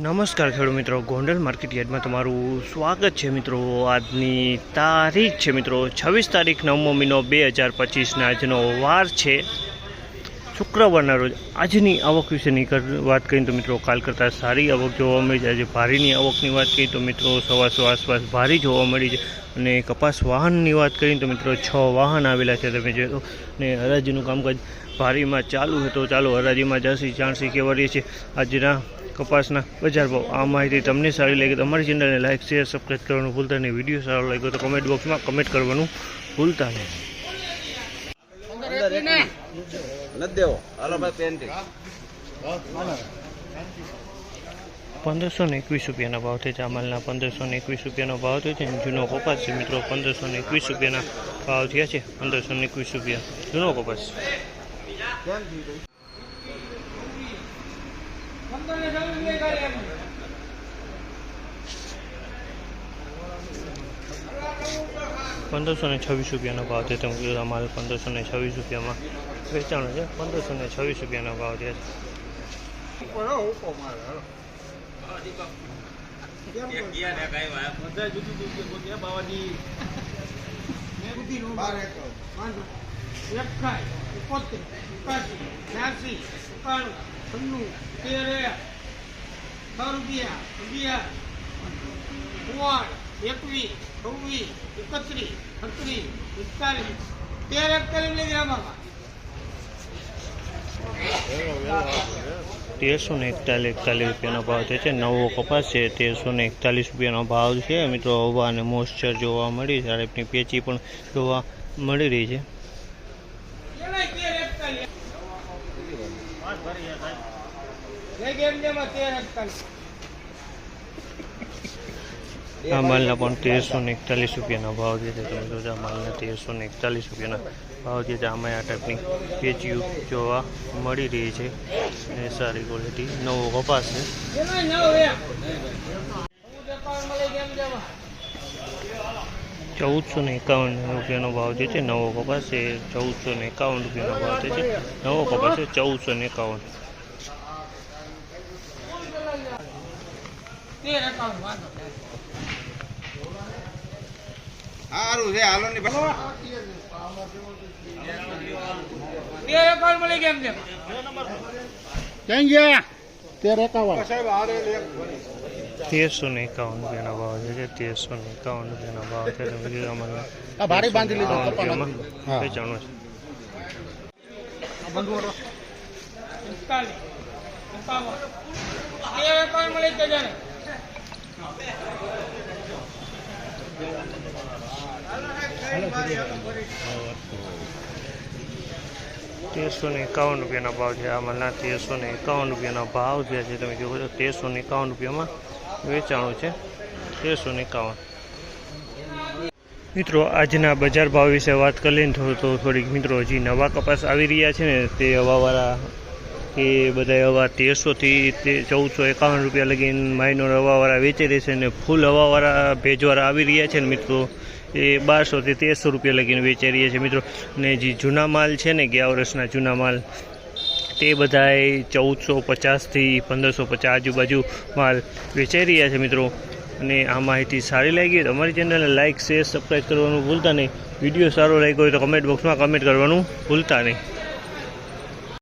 નમસ્કાર ખેડૂત મિત્રો, ગોંડલ માર્કેટ યાર્ડમાં તમારું સ્વાગત છે મિત્રો. આજની તારીખ છે મિત્રો, છવ્વીસ તારીખ નવમો મહિનો બે હજાર પચીસના આજનો વાર છે. શુક્રવારના રોજ આજની આવક વિશેની વાત કરીએ તો મિત્રો, કાલ કરતાં સારી આવક જોવા મળી છે. આજે ભારીની આવકની વાત કરીએ તો મિત્રો, સવાસો આસપાસ ભારી જોવા મળી છે. અને કપાસ વાહનની વાત કરીએ તો મિત્રો, છ વાહન આવેલા છે. તમે જોયો અને હરાજીનું કામકાજ ભારીમાં ચાલુ હતો ચાલો હરાજીમાં જાસી જાણસી રહીએ છીએ આજના કપાસના બજાર ભાવ. આ માહિતી તમને સારી લાગી તો અમારી ચેનલને લાઇક શેર સબસ્ક્રાઈબ કરવાનું ભૂલતા નહીં. વીડિયો સારો લાગ્યો તો કમેન્ટ બોક્સમાં કમેન્ટ કરવાનું ભૂલતા નહીં. પંદરસો ને એકવીસ રૂપિયાના ભાવ છે. ચામલના પંદરસો ને એકવીસ રૂપિયાનો ભાવ થયો છે. જૂનો કપાસ છે મિત્રો, પંદરસો ને એકવીસ રૂપિયાના ભાવ થયા છે. પંદરસો ને એકવીસ રૂપિયા. જૂનો કપાસ. પંદરસો ને છવ્વીસ રૂપિયાનો ભાવ છે તમે કીધું અમારે પંદરસો ને છવ્વીસ રૂપિયામાં વેચાણ છે. પંદરસો ને છવ્વીસ રૂપિયાનો ભાવ થયા છે. એકાઈ એકોતેર એકાસી બ્યાસી એકાણું છન્નું તેર છ રૂપિયા અગિયાર મૂવાઠ એકવીસ છવ્વીસ એકત્રીસ છત્રીસ પિસ્તાલીસ તેર એકતાલીસ લઈ ગયા બાબા તેરસો ને એકતાલીસ એકતાલીસ રૂપિયાનો ભાવ થયો છે. નવો કપાસ છે, તેરસો ને એકતાલીસ રૂપિયાનો ભાવ છે. મિત્રો, હવા અને મોઇશ્ચર જોવા મળી ઝાડપની પેચી પણ જોવા મળી રહી છે એનાય તેર એકતાલીસ લઈ ગયા એમ જેમાં તેર એકતાલીસ આ માલના પણ તેરસો ને એકતાલીસ રૂપિયાના ભાવ જે છે તમે જોજો આ માલના તેરસો ને એકતાલીસ રૂપિયાના ભાવ જે છે આમાં આ ટાઈપની પેચીઓ જોવા મળી રહી છે. અને સારી ક્વોલિટી નવો કપાસ છે. ચૌદસો ને એકાવન રૂપિયાનો ભાવ જે છે નવો કપાસ છે ચૌદસો ને એકાવન રૂપિયાનો ભાવ જે છે નવો કપાસ છે ચૌદસો ને એકાવન. સારું છે હાલો ની તેર એકાવનમાં લઈ ગયા એમ ક્યાં ગયા તેર એકાવન તેરસો ને એકાવન રૂપિયાના ભાવ છે તેરસો ને એકાવન રૂપિયાના ભાવ છે તમે કીધું અમારે બાંધી લીધો. વેચાણું છે ને તેરસો ને એકાવન રૂપિયાના ભાવ છે આ માલના તેરસો ને એકાવન રૂપિયાના ભાવ છે તમે કહો છો તેરસો ને એકાવન રૂપિયામાં વેચાણું છે, તેરસો એકાવન. મિત્રો, આજના બજાર ભાવ વિશે વાત કરીએ ને થોડું તો થોડીક મિત્રો હજી નવા કપાસ આવી રહ્યા છે ને, તે હવાવાળા એ બધા હવા તેરસોથી તે ચૌદસો એકાવન રૂપિયા લગીને માઇનોર હવાવાળા વેચી રહેશે ને, ફૂલ હવાવાળા ભેજવાળા આવી રહ્યા છે ને મિત્રો, એ બારસોથી તેરસો રૂપિયા લગીને વેચાઈ રહ્યા છે મિત્રો. ને જે જૂના માલ છે ને ગયા વર્ષના જૂના માલ તે બધાએ ચૌદસો પચાસથી પંદરસો પચાસ આજુબાજુ માલ વેચાઈ રહ્યા છે મિત્રો. અને આ માહિતી સારી લાગી હોય તો અમારી ચેનલને લાઇક શેર સબસ્ક્રાઈબ કરવાનું ભૂલતા નહીં. વીડિયો સારો લાગ્યો હોય તો કમેન્ટ બોક્સમાં કમેન્ટ કરવાનું ભૂલતા નહીં.